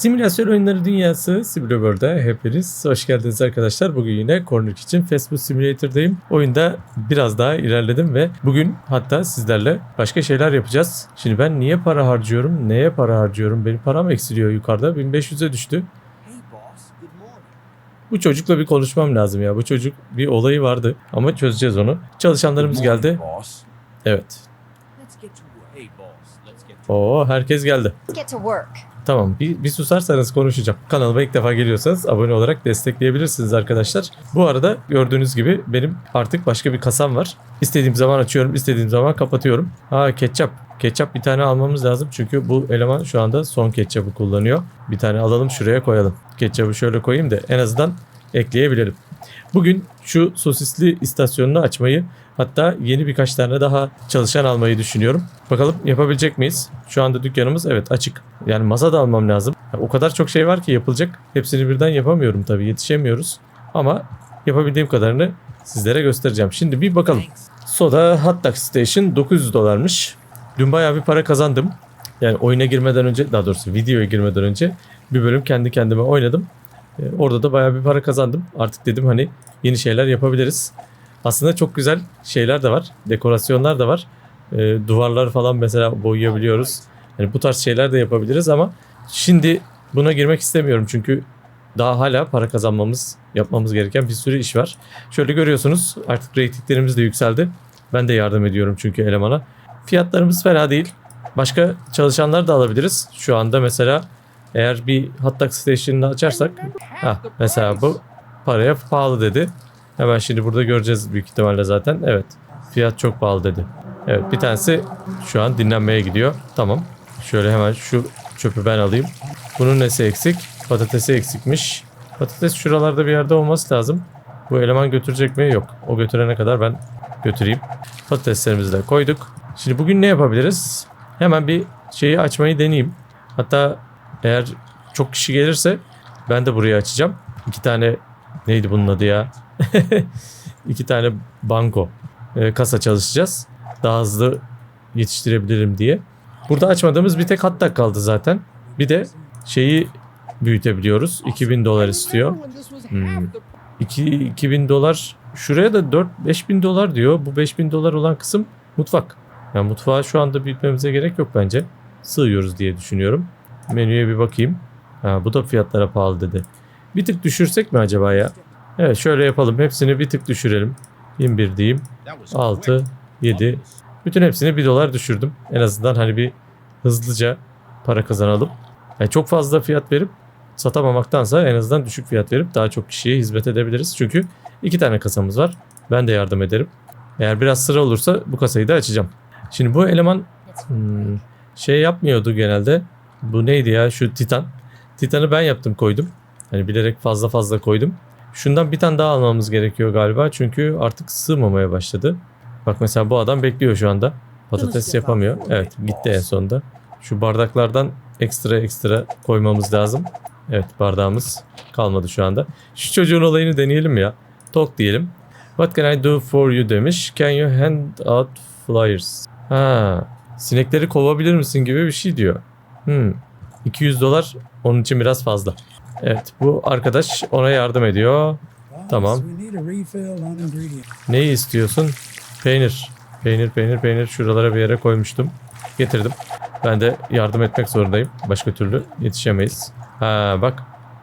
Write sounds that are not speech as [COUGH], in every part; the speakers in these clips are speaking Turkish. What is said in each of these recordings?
Simülasyon oyunları dünyası Simulaworld'a hepiniz hoş geldiniz arkadaşlar. Bugün yine Corner Fast Food Simulator'dayım. Oyunda biraz daha ilerledim ve bugün hatta sizlerle başka şeyler yapacağız. Şimdi ben niye para harcıyorum, neye para harcıyorum? Benim param eksiliyor yukarıda. 1500'e düştü. Hey boss, good morning. Bu çocukla bir konuşmam lazım ya. Bu çocuk bir olayı vardı ama çözeceğiz onu. Çalışanlarımız geldi. Boss. Evet. Oo herkes geldi. Let's get to work. Tamam bir, bir susarsanız konuşacağım. Kanalıma ilk defa geliyorsanız abone olarak destekleyebilirsiniz arkadaşlar. Bu arada gördüğünüz gibi benim artık başka bir kasam var. İstediğim zaman açıyorum, istediğim zaman kapatıyorum. Ha ketçap. Ketçap bir tane almamız lazım çünkü bu eleman şu anda son ketçapı kullanıyor. Bir tane alalım şuraya koyalım. Ketçapı şöyle koyayım da en azından ekleyebilelim. Bugün şu sosisli istasyonunu açmayı hatta yeni birkaç tane daha çalışan almayı düşünüyorum. Bakalım yapabilecek miyiz? Şu anda dükkanımız evet açık. Yani masa da almam lazım. O kadar çok şey var ki yapılacak. Hepsini birden yapamıyorum tabii yetişemiyoruz. Ama yapabildiğim kadarını sizlere göstereceğim. Şimdi bir bakalım. Soda Hot Dog Station 900 dolarmış. Dün bayağı bir para kazandım. Yani oyuna girmeden önce daha doğrusu videoya girmeden önce bir bölüm kendi kendime oynadım. Ee, orada da bayağı bir para kazandım. Artık dedim hani yeni şeyler yapabiliriz. Aslında çok güzel şeyler de var. Dekorasyonlar da var. Ee, duvarlar falan mesela boyayabiliyoruz. Yani bu tarz şeyler de yapabiliriz ama şimdi buna girmek istemiyorum çünkü daha hala para kazanmamız, yapmamız gereken bir sürü iş var. Şöyle görüyorsunuz artık reytinglerimiz de yükseldi. Ben de yardım ediyorum çünkü elemana. Fiyatlarımız fena değil. Başka çalışanlar da alabiliriz. Şu anda mesela eğer bir hot station'ını açarsak ha mesela bu paraya pahalı dedi. Hemen şimdi burada göreceğiz büyük ihtimalle zaten. Evet. Fiyat çok pahalı dedi. Evet bir tanesi şu an dinlenmeye gidiyor. Tamam. Şöyle hemen şu çöpü ben alayım. Bunun nesi eksik? Patatesi eksikmiş. Patates şuralarda bir yerde olması lazım. Bu eleman götürecek mi? Yok. O götürene kadar ben götüreyim. Patateslerimizi de koyduk. Şimdi bugün ne yapabiliriz? Hemen bir şeyi açmayı deneyeyim. Hatta eğer çok kişi gelirse ben de burayı açacağım. İki tane neydi bunun adı ya? [LAUGHS] İki tane banko e, kasa çalışacağız. Daha hızlı yetiştirebilirim diye. Burada açmadığımız bir tek hatta kaldı zaten. Bir de şeyi büyütebiliyoruz. 2000 dolar istiyor. Hmm. 2 2000 dolar şuraya da 4 5000 dolar diyor. Bu 5000 dolar olan kısım mutfak. Yani mutfağı şu anda büyütmemize gerek yok bence. Sığıyoruz diye düşünüyorum. Menüye bir bakayım. Ha, bu da fiyatlara pahalı dedi. Bir tık düşürsek mi acaba ya? Evet şöyle yapalım. Hepsini bir tık düşürelim. 21 diyeyim. That was 6, quick. 7. Bütün hepsini 1 dolar düşürdüm. En azından hani bir hızlıca para kazanalım. Yani çok fazla fiyat verip satamamaktansa en azından düşük fiyat verip daha çok kişiye hizmet edebiliriz. Çünkü iki tane kasamız var. Ben de yardım ederim. Eğer biraz sıra olursa bu kasayı da açacağım. Şimdi bu eleman hmm, şey yapmıyordu genelde. Bu neydi ya şu Titan. Titan'ı ben yaptım koydum. Hani bilerek fazla fazla koydum. Şundan bir tane daha almamız gerekiyor galiba. Çünkü artık sığmamaya başladı. Bak mesela bu adam bekliyor şu anda. Patates yapamıyor. Evet gitti en sonunda. Şu bardaklardan ekstra ekstra koymamız lazım. Evet bardağımız kalmadı şu anda. Şu çocuğun olayını deneyelim ya. Talk diyelim. What can I do for you demiş. Can you hand out flyers? Ha, sinekleri kovabilir misin gibi bir şey diyor. Hmm. 200 dolar onun için biraz fazla. Evet bu arkadaş ona yardım ediyor. Tamam. Neyi istiyorsun? Peynir. Peynir, peynir, peynir. Şuralara bir yere koymuştum. Getirdim. Ben de yardım etmek zorundayım. Başka türlü yetişemeyiz. Ha bak.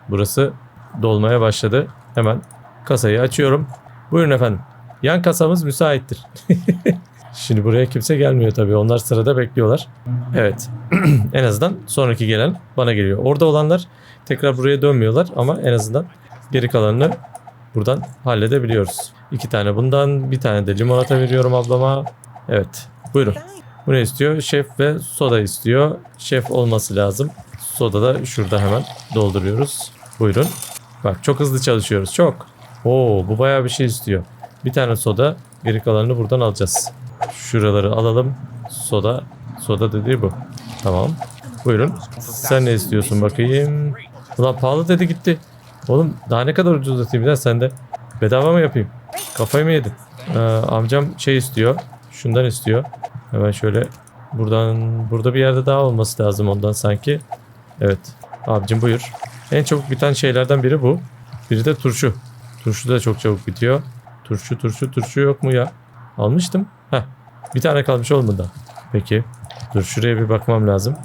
Burası dolmaya başladı. Hemen kasayı açıyorum. Buyurun efendim. Yan kasamız müsaittir. [LAUGHS] Şimdi buraya kimse gelmiyor tabii. Onlar sırada bekliyorlar. Evet. [CLEARS THROAT] en azından sonraki gelen bana geliyor. Orada olanlar tekrar buraya dönmüyorlar ama en azından geri kalanını buradan halledebiliyoruz. İki tane bundan, bir tane de limonata veriyorum ablama. Evet, buyurun. Bu ne istiyor? Şef ve soda istiyor. Şef olması lazım. Soda da şurada hemen dolduruyoruz. Buyurun. Bak çok hızlı çalışıyoruz. Çok. Oo bu bayağı bir şey istiyor. Bir tane soda. Geri kalanını buradan alacağız. Şuraları alalım. Soda. Soda dediği bu. Tamam. Buyurun. Sen ne istiyorsun bakayım? Ulan pahalı dedi gitti. Oğlum daha ne kadar ucuzlatayım lan sen de. Bedava mı yapayım? Kafayı mı yedin? Ee, amcam şey istiyor. Şundan istiyor. Hemen şöyle buradan burada bir yerde daha olması lazım ondan sanki. Evet. Abicim buyur. En çabuk biten şeylerden biri bu. Biri de turşu. Turşu da çok çabuk bitiyor. Turşu turşu turşu yok mu ya? Almıştım. Bir tane kalmış olmadı. Peki. Dur şuraya bir bakmam lazım.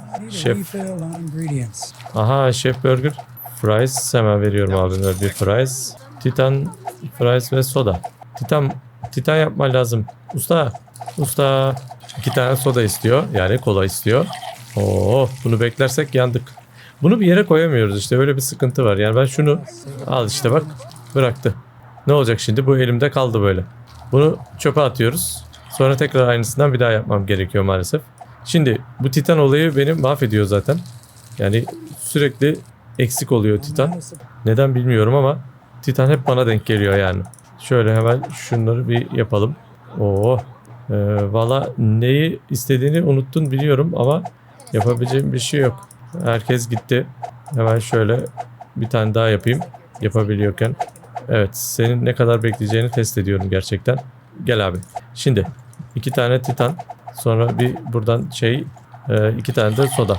İngredients. Aha Chef Burger. Fries hemen veriyorum abime bir fries. Titan fries ve soda. Titan Titan yapman lazım. Usta. Usta. İki tane soda istiyor. Yani kola istiyor. Oo, bunu beklersek yandık. Bunu bir yere koyamıyoruz işte öyle bir sıkıntı var. Yani ben şunu al işte bak bıraktı. Ne olacak şimdi? Bu elimde kaldı böyle. Bunu çöpe atıyoruz. Sonra tekrar aynısından bir daha yapmam gerekiyor maalesef. Şimdi bu Titan olayı beni mahvediyor zaten. Yani sürekli eksik oluyor Titan. Neden bilmiyorum ama Titan hep bana denk geliyor yani. Şöyle hemen şunları bir yapalım. Oo. Ee, Valla neyi istediğini unuttun biliyorum ama yapabileceğim bir şey yok. Herkes gitti. Hemen şöyle bir tane daha yapayım. Yapabiliyorken. Evet senin ne kadar bekleyeceğini test ediyorum gerçekten. Gel abi. Şimdi iki tane Titan. Sonra bir buradan şey e, iki tane de soda.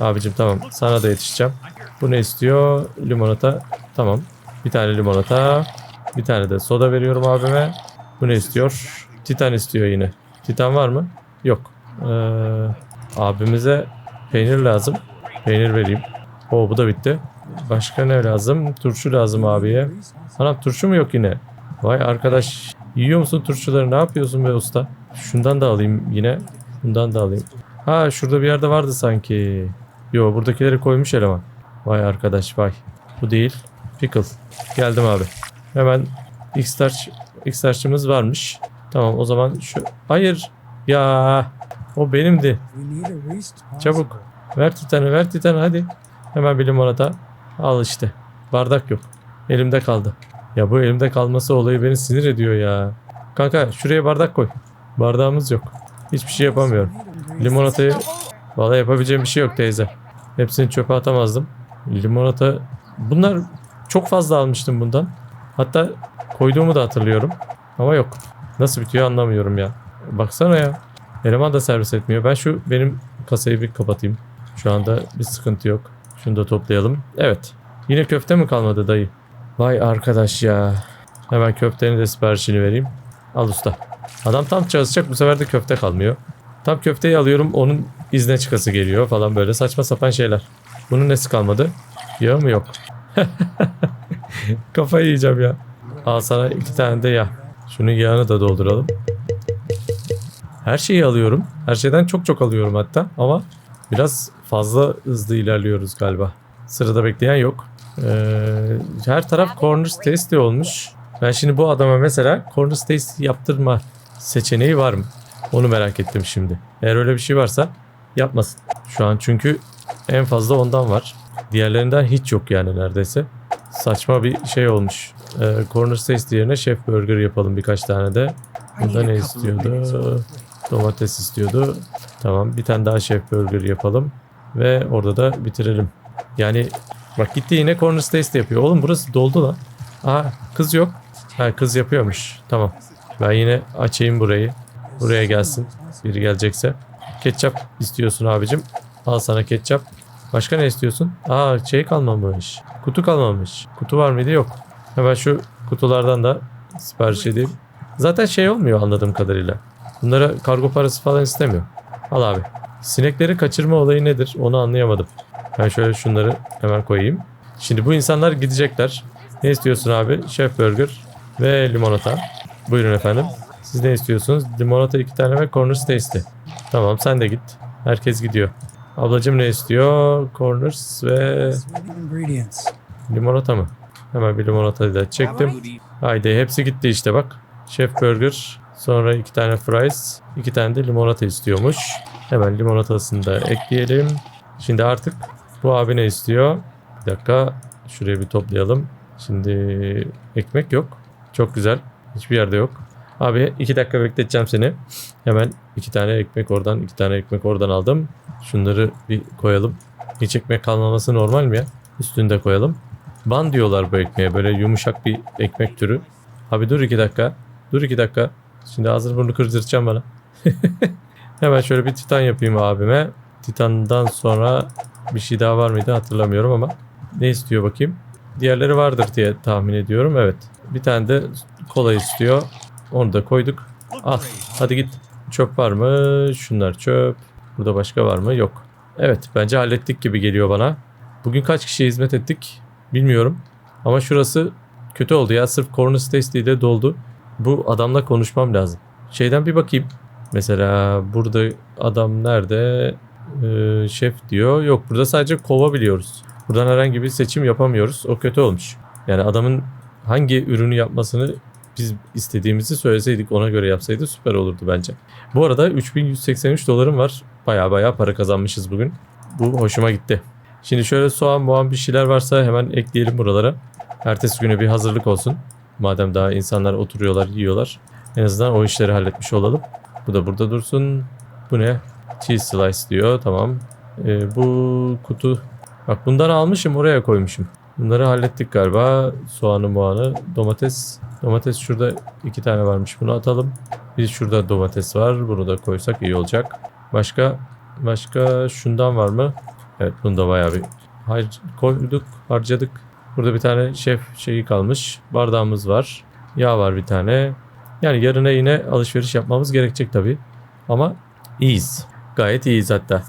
Abicim tamam sana da yetişeceğim. Bu ne istiyor? Limonata. Tamam. Bir tane limonata. Bir tane de soda veriyorum abime. Bu ne istiyor? Titan istiyor yine. Titan var mı? Yok. Ee, abimize peynir lazım. Peynir vereyim. Oo bu da bitti. Başka ne lazım? Turşu lazım abiye. Anam turşu mu yok yine? Vay arkadaş. Yiyor musun turşuları? Ne yapıyorsun be usta? Şundan da alayım yine. Bundan da alayım. Ha şurada bir yerde vardı sanki. Yo buradakileri koymuş eleman. Vay arkadaş vay. Bu değil. Pickle. Geldim abi. Hemen X-Starch, X-Starch'ımız varmış. Tamam o zaman şu... Hayır. Ya o benimdi. Çabuk. Ver titanı ver titanı hadi. Hemen bir limonata. Al işte. Bardak yok. Elimde kaldı. Ya bu elimde kalması olayı beni sinir ediyor ya. Kanka şuraya bardak koy. Bardağımız yok. Hiçbir şey yapamıyorum. Limonatayı Vallahi yapabileceğim bir şey yok teyze. Hepsini çöpe atamazdım. Limonata bunlar çok fazla almıştım bundan. Hatta koyduğumu da hatırlıyorum. Ama yok. Nasıl bitiyor anlamıyorum ya. Baksana ya. Eleman da servis etmiyor. Ben şu benim kasayı bir kapatayım. Şu anda bir sıkıntı yok. Şunu da toplayalım. Evet. Yine köfte mi kalmadı dayı? Vay arkadaş ya. Hemen köftenin de siparişini vereyim. Al usta. Adam tam çalışacak bu sefer de köfte kalmıyor. Tam köfteyi alıyorum onun izne çıkası geliyor falan böyle saçma sapan şeyler. Bunun nesi kalmadı? Yağı mı yok? [LAUGHS] Kafayı yiyeceğim ya. Al sana iki tane de yağ. Şunun yağını da dolduralım. Her şeyi alıyorum. Her şeyden çok çok alıyorum hatta ama biraz fazla hızlı ilerliyoruz galiba. Sırada bekleyen yok. Ee, her taraf corner tasty olmuş. Ben şimdi bu adama mesela corner tasty yaptırma seçeneği var mı? Onu merak ettim şimdi. Eğer öyle bir şey varsa yapmasın. Şu an çünkü en fazla ondan var. Diğerlerinden hiç yok yani neredeyse. Saçma bir şey olmuş. Ee, corner tasty yerine chef burger yapalım birkaç tane de. Bunda ne istiyordu? Domates istiyordu. Tamam bir tane daha chef burger yapalım. Ve orada da bitirelim. Yani bak gitti yine corner tasty yapıyor. Oğlum burası doldu lan. Aa kız yok. Ha kız yapıyormuş. Tamam. Ben yine açayım burayı. Buraya gelsin. Biri gelecekse. Ketçap istiyorsun abicim. Al sana ketçap. Başka ne istiyorsun? Aa şey kalmamış. Kutu kalmamış. Kutu var mıydı? Yok. Hemen şu kutulardan da sipariş edeyim. Zaten şey olmuyor anladığım kadarıyla. Bunlara kargo parası falan istemiyor. Al abi. Sinekleri kaçırma olayı nedir? Onu anlayamadım. Ben şöyle şunları hemen koyayım. Şimdi bu insanlar gidecekler. Ne istiyorsun abi? Chef burger ve limonata. Buyurun efendim. Siz ne istiyorsunuz? Limonata iki tane ve corners tasty. Tamam sen de git. Herkes gidiyor. Ablacım ne istiyor? Corners ve limonata mı? Hemen bir limonata da çektim. Haydi hepsi gitti işte bak. Chef Burger. Sonra iki tane fries. iki tane de limonata istiyormuş. Hemen limonatasını da ekleyelim. Şimdi artık bu abi ne istiyor? Bir dakika. Şuraya bir toplayalım. Şimdi ekmek yok. Çok güzel. Hiçbir yerde yok. Abi iki dakika bekleteceğim seni. Hemen iki tane ekmek oradan, iki tane ekmek oradan aldım. Şunları bir koyalım. Hiç ekmek kalmaması normal mi ya? Üstünü koyalım. Ban diyorlar bu ekmeğe. Böyle yumuşak bir ekmek türü. Abi dur iki dakika. Dur iki dakika. Şimdi ağzını burnunu kırdıracağım bana. [LAUGHS] Hemen şöyle bir titan yapayım abime. Titandan sonra Bir şey daha var mıydı hatırlamıyorum ama. Ne istiyor bakayım. Diğerleri vardır diye tahmin ediyorum. Evet. Bir tane de kola istiyor. Onu da koyduk. Al. Hadi git. Çöp var mı? Şunlar çöp. Burada başka var mı? Yok. Evet. Bence hallettik gibi geliyor bana. Bugün kaç kişiye hizmet ettik? Bilmiyorum. Ama şurası kötü oldu ya. Sırf Corner Stacy ile doldu. Bu adamla konuşmam lazım. Şeyden bir bakayım. Mesela burada adam nerede? Ee, şef diyor. Yok burada sadece kova biliyoruz. Buradan herhangi bir seçim yapamıyoruz. O kötü olmuş. Yani adamın hangi ürünü yapmasını biz istediğimizi söyleseydik ona göre yapsaydı süper olurdu bence. Bu arada 3183 dolarım var. Baya baya para kazanmışız bugün. Bu hoşuma gitti. Şimdi şöyle soğan muğan bir şeyler varsa hemen ekleyelim buralara. Ertesi güne bir hazırlık olsun. Madem daha insanlar oturuyorlar, yiyorlar. En azından o işleri halletmiş olalım. Bu da burada dursun. Bu ne? Cheese slice diyor. Tamam. Ee, bu kutu. Bak bundan almışım oraya koymuşum. Bunları hallettik galiba. Soğanı muğanı. Domates. Domates şurada iki tane varmış. Bunu atalım. Bir şurada domates var. Bunu da koysak iyi olacak. Başka başka şundan var mı? Evet bunu da bayağı bir hayır, koyduk harcadık. Burada bir tane şef şeyi kalmış. Bardağımız var. Yağ var bir tane. Yani yarına yine alışveriş yapmamız gerekecek tabii. Ama iyiyiz. Gayet iyiyiz hatta.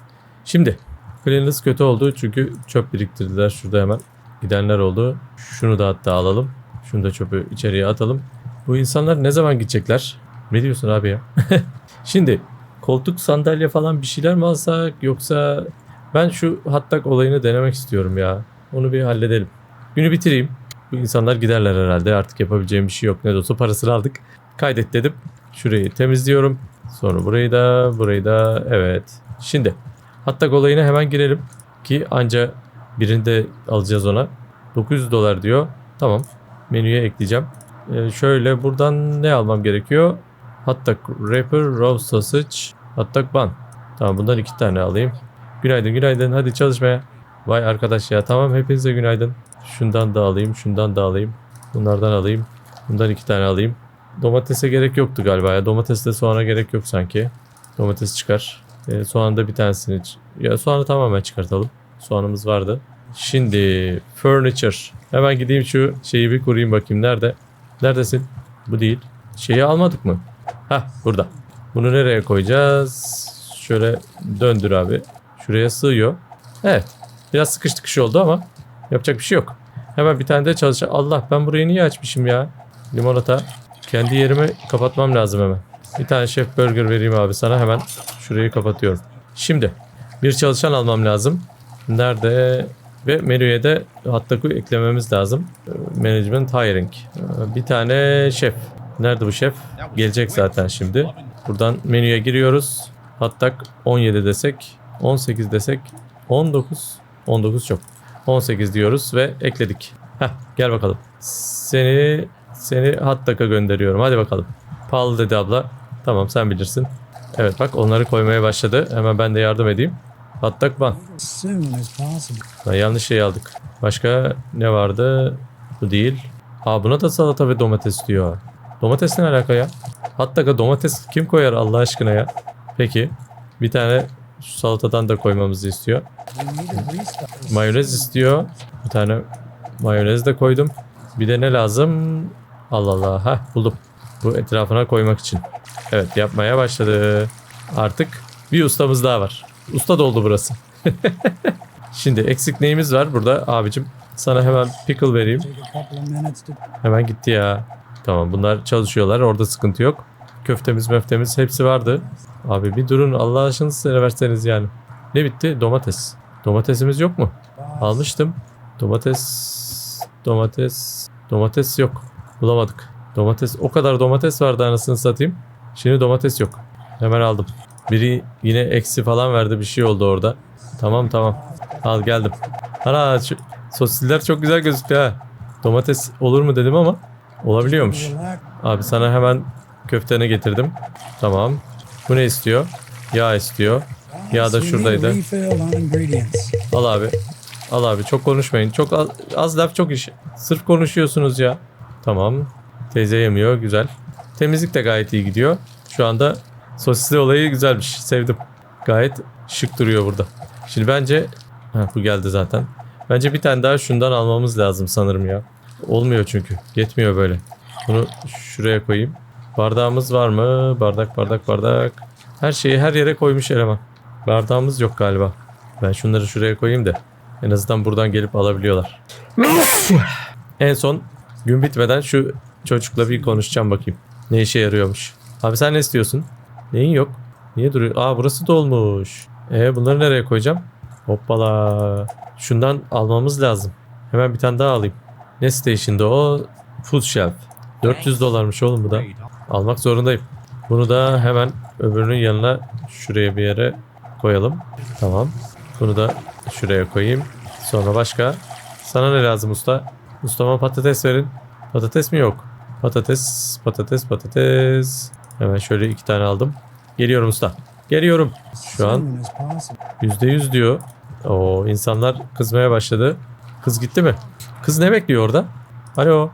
Şimdi cleanliness kötü oldu çünkü çöp biriktirdiler şurada hemen. Gidenler oldu. Şunu da hatta alalım. Şunu da çöpü içeriye atalım. Bu insanlar ne zaman gidecekler? Ne diyorsun abi ya? [LAUGHS] Şimdi koltuk sandalye falan bir şeyler mi alsak yoksa ben şu hattak olayını denemek istiyorum ya. Onu bir halledelim. Günü bitireyim. Bu insanlar giderler herhalde. Artık yapabileceğim bir şey yok. Ne de olsa parasını aldık. Kaydet dedim. Şurayı temizliyorum. Sonra burayı da, burayı da. Evet. Şimdi hattak olayına hemen girelim. Ki anca birini de alacağız ona. 900 dolar diyor. Tamam. Menüye ekleyeceğim. Ee, şöyle buradan ne almam gerekiyor? Hattak wrapper, raw sausage, hattak bun. Tamam bundan iki tane alayım. Günaydın günaydın hadi çalışmaya. Vay arkadaş ya tamam hepinize günaydın. Şundan da alayım şundan da alayım. Bunlardan alayım. Bundan iki tane alayım. Domatese gerek yoktu galiba ya. Domatesle soğana gerek yok sanki. Domates çıkar. Ee, soğan da bir tanesini... Ya soğanı tamamen çıkartalım. Soğanımız vardı. Şimdi furniture. Hemen gideyim şu şeyi bir kurayım bakayım. Nerede? Neredesin? Bu değil. Şeyi almadık mı? Hah burada. Bunu nereye koyacağız? Şöyle döndür abi. Şuraya sığıyor. Evet. Biraz sıkış tıkış oldu ama yapacak bir şey yok. Hemen bir tane de çalışacak. Allah ben burayı niye açmışım ya? Limonata. Kendi yerimi kapatmam lazım hemen. Bir tane şef burger vereyim abi sana hemen. Şurayı kapatıyorum. Şimdi bir çalışan almam lazım. Nerede? Ve menüye de hatta eklememiz lazım. Management hiring. Bir tane şef. Nerede bu şef? Gelecek zaten şimdi. Buradan menüye giriyoruz. Hatta 17 desek, 18 desek, 19. 19 çok. 18 diyoruz ve ekledik. Heh, gel bakalım. Seni seni Hattak'a gönderiyorum. Hadi bakalım. Pahalı dedi abla. Tamam sen bilirsin. Evet bak onları koymaya başladı. Hemen ben de yardım edeyim. Possible. Ha, yanlış şey aldık. Başka ne vardı? Bu değil. Ha buna da salata ve domates diyor. Domates ne alaka ya? Hatta domates kim koyar Allah aşkına ya? Peki. Bir tane şu salatadan da koymamızı istiyor. Mayonez istiyor. Bir tane mayonez de koydum. Bir de ne lazım? Allah Allah. Heh buldum. Bu etrafına koymak için. Evet yapmaya başladı. Artık bir ustamız daha var. Usta doldu burası. [LAUGHS] Şimdi eksik neyimiz var burada abicim? Sana hemen pickle vereyim. Hemen gitti ya. Tamam bunlar çalışıyorlar. Orada sıkıntı yok. Köftemiz möftemiz hepsi vardı. Abi bir durun Allah aşkına severseniz yani. Ne bitti? Domates. Domatesimiz yok mu? Almıştım. Domates. Domates. Domates yok. Bulamadık. Domates. O kadar domates vardı anasını satayım. Şimdi domates yok. Hemen aldım. Biri yine eksi falan verdi. Bir şey oldu orada. Tamam tamam. Al geldim. Ana sosisler çok güzel gözüküyor ha. Domates olur mu dedim ama olabiliyormuş. Abi sana hemen köfteni getirdim. Tamam. Bu ne istiyor? Yağ istiyor. Ya da şuradaydı. Al abi. Al abi çok konuşmayın. Çok az, az laf çok iş. Sırf konuşuyorsunuz ya. Tamam. Teyze yemiyor. Güzel. Temizlik de gayet iyi gidiyor. Şu anda sosisli olayı güzelmiş. Sevdim. Gayet şık duruyor burada. Şimdi bence Ha, bu geldi zaten. Bence bir tane daha şundan almamız lazım sanırım ya. Olmuyor çünkü. Yetmiyor böyle. Bunu şuraya koyayım. Bardağımız var mı? Bardak bardak bardak. Her şeyi her yere koymuş eleman. Bardağımız yok galiba. Ben şunları şuraya koyayım da. En azından buradan gelip alabiliyorlar. en son gün bitmeden şu çocukla bir konuşacağım bakayım. Ne işe yarıyormuş. Abi sen ne istiyorsun? Neyin yok? Niye duruyor? Aa burası dolmuş. E bunları nereye koyacağım? Hoppala. Şundan almamız lazım. Hemen bir tane daha alayım. Ne station'da o? Food shelf. 400 dolarmış oğlum bu da. Almak zorundayım. Bunu da hemen öbürünün yanına şuraya bir yere koyalım. Tamam. Bunu da şuraya koyayım. Sonra başka. Sana ne lazım usta? Ustama patates verin. Patates mi yok? Patates, patates, patates. Hemen şöyle iki tane aldım. Geliyorum usta. Geliyorum. Şu an. Yüzde yüz diyor. O insanlar kızmaya başladı. Kız gitti mi? Kız ne bekliyor orada? Alo.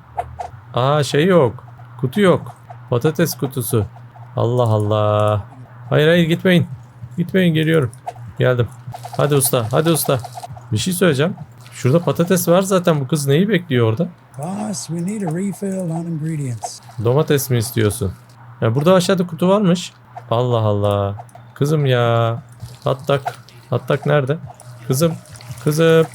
Aa şey yok. Kutu yok. Patates kutusu. Allah Allah. Hayır hayır gitmeyin. Gitmeyin geliyorum. Geldim. Hadi usta. Hadi usta. Bir şey söyleyeceğim. Şurada patates var zaten. Bu kız neyi bekliyor orada? Domates mi istiyorsun? Ya burada aşağıda kutu varmış. Allah Allah. Kızım ya. Hattak. Hattak nerede? Kızım. Kızım.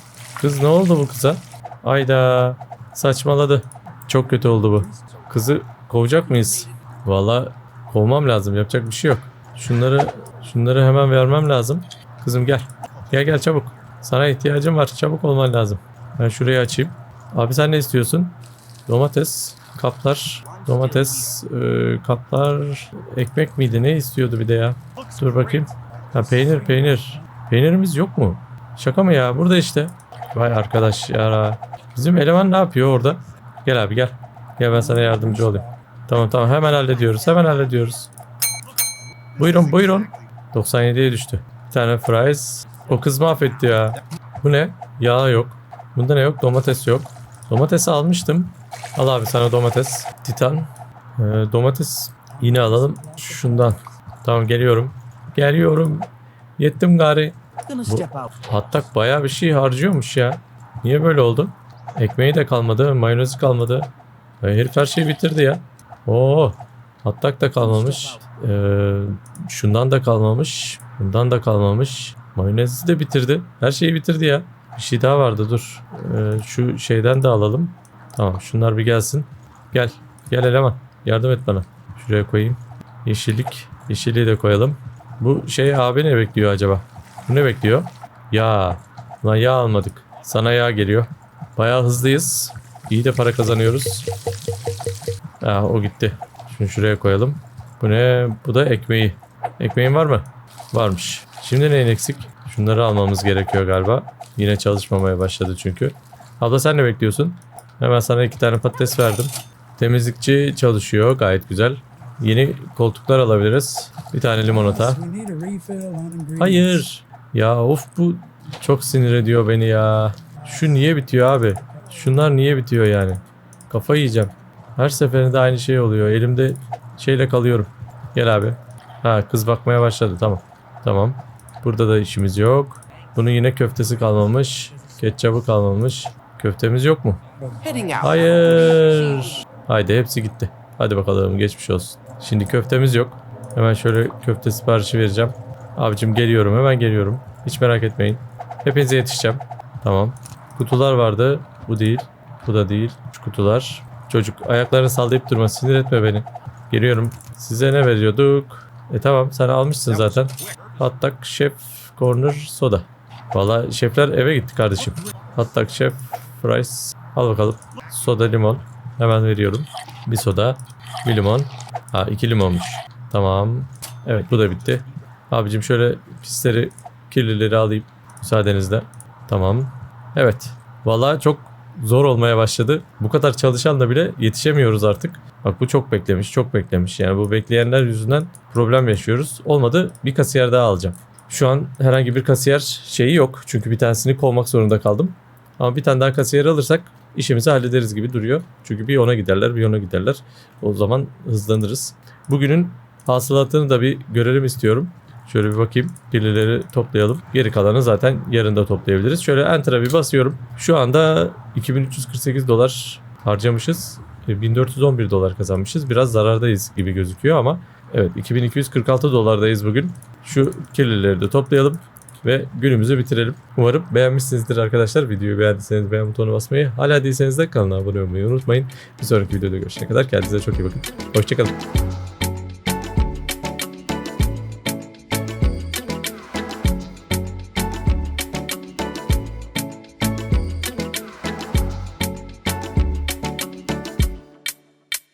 Kız ne oldu bu kıza? Ayda. Saçmaladı. Çok kötü oldu bu. Kızı kovacak mıyız? Valla kovmam lazım. Yapacak bir şey yok. Şunları şunları hemen vermem lazım. Kızım gel. Gel gel çabuk. Sana ihtiyacım var. Çabuk olman lazım. Ben şurayı açayım. Abi sen ne istiyorsun? Domates, kaplar, domates, e, kaplar, ekmek miydi? Ne istiyordu bir de ya? Dur bakayım. Ha peynir, peynir. Peynirimiz yok mu? Şaka mı ya? Burada işte. Vay arkadaş ya. Bizim eleman ne yapıyor orada? Gel abi gel. Gel ben sana yardımcı olayım. Tamam tamam hemen hallediyoruz. Hemen hallediyoruz. Buyurun buyurun. 97'ye düştü. Bir tane fries. O kız mahvetti ya. Bu ne? Yağ yok. Bunda ne yok? Domates yok. Domatesi almıştım. Al abi sana domates. Titan. Ee, domates yine alalım. Şundan. Tamam geliyorum. Geliyorum. Yettim gari. Bu-. Hattak bayağı bir şey harcıyormuş ya. Niye böyle oldu? Ekmeği de kalmadı. Mayonezi kalmadı. Ya herif her şeyi bitirdi ya. Oo. Hattak da kalmamış. Ee, şundan da kalmamış. Bundan da kalmamış. Mayonezi de bitirdi. Her şeyi bitirdi ya. Bir şey daha vardı dur. Ee, şu şeyden de alalım. Tamam şunlar bir gelsin. Gel. Gel eleman. Yardım et bana. Şuraya koyayım. Yeşillik. Yeşilliği de koyalım. Bu şey abi ne bekliyor acaba? Bu ne bekliyor? Yağ. Lan yağ almadık. Sana yağ geliyor. Bayağı hızlıyız. İyi de para kazanıyoruz. Aa, o gitti. Şunu şuraya koyalım. Bu ne? Bu da ekmeği. Ekmeğin var mı? Varmış. Şimdi neyin eksik? Şunları almamız gerekiyor galiba. Yine çalışmamaya başladı çünkü. Abla sen ne bekliyorsun? Hemen sana iki tane patates verdim. Temizlikçi çalışıyor. Gayet güzel. Yeni koltuklar alabiliriz. Bir tane limonata. Hayır. Ya of bu çok sinir ediyor beni ya. Şu niye bitiyor abi? Şunlar niye bitiyor yani? Kafayı yiyeceğim. Her seferinde aynı şey oluyor. Elimde şeyle kalıyorum. Gel abi. Ha kız bakmaya başladı. Tamam. Tamam. Burada da işimiz yok. Bunun yine köftesi kalmamış. Ketçabı kalmamış. Köftemiz yok mu? Hayır. Haydi hepsi gitti. Hadi bakalım geçmiş olsun. Şimdi köftemiz yok. Hemen şöyle köfte siparişi vereceğim. Abicim geliyorum hemen geliyorum. Hiç merak etmeyin. Hepinize yetişeceğim. Tamam. Kutular vardı. Bu değil. Bu da değil. Şu kutular. Çocuk ayaklarını sallayıp durma. Sinir etme beni. Geliyorum. Size ne veriyorduk? E tamam sen almışsın zaten. Hattak şef corner soda. Valla şefler eve gitti kardeşim. Hattak şef fries. Al bakalım. Soda limon. Hemen veriyorum. Bir soda. Bir limon. Ha iki limonmuş. Tamam. Evet bu da bitti. Abicim şöyle pisleri kirlileri alayım. Müsaadenizle. Tamam. Evet. Valla çok zor olmaya başladı. Bu kadar çalışan da bile yetişemiyoruz artık. Bak bu çok beklemiş, çok beklemiş. Yani bu bekleyenler yüzünden problem yaşıyoruz. Olmadı bir kasiyer daha alacağım. Şu an herhangi bir kasiyer şeyi yok. Çünkü bir tanesini kovmak zorunda kaldım. Ama bir tane daha kasiyer alırsak işimizi hallederiz gibi duruyor. Çünkü bir ona giderler, bir ona giderler. O zaman hızlanırız. Bugünün hasılatını da bir görelim istiyorum. Şöyle bir bakayım. Kirlileri toplayalım. Geri kalanı zaten yarın da toplayabiliriz. Şöyle Enter'a bir basıyorum. Şu anda 2348 dolar harcamışız. E, 1411 dolar kazanmışız. Biraz zarardayız gibi gözüküyor ama evet 2246 dolardayız bugün. Şu kirlileri de toplayalım ve günümüzü bitirelim. Umarım beğenmişsinizdir arkadaşlar. Videoyu beğendiyseniz beğen butonuna basmayı, hala değilseniz de kanala abone olmayı unutmayın. Bir sonraki videoda görüşene kadar kendinize çok iyi bakın. Hoşçakalın.